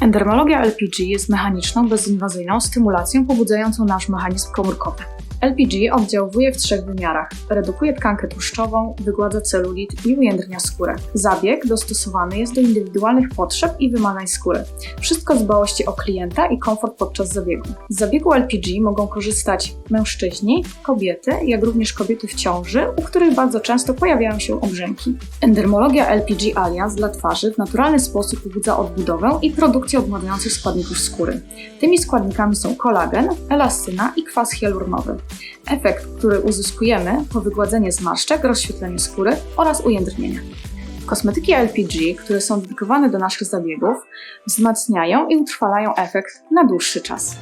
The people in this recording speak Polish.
Endermologia LPG jest mechaniczną, bezinwazyjną stymulacją pobudzającą nasz mechanizm komórkowy. LPG oddziałuje w trzech wymiarach. Redukuje tkankę tłuszczową, wygładza celulit i ujędrnia skórę. Zabieg dostosowany jest do indywidualnych potrzeb i wymagań skóry. Wszystko z dbałości o klienta i komfort podczas zabiegu. Z zabiegu LPG mogą korzystać mężczyźni, kobiety, jak również kobiety w ciąży, u których bardzo często pojawiają się obrzęki. Endermologia LPG Alliance dla twarzy w naturalny sposób pobudza odbudowę i produkcję odmładujących składników skóry. Tymi składnikami są kolagen, elastyna i kwas hialuronowy. Efekt, który uzyskujemy to wygładzenie zmarszczek, rozświetlenie skóry oraz ujędrnienie. Kosmetyki LPG, które są dedykowane do naszych zabiegów, wzmacniają i utrwalają efekt na dłuższy czas.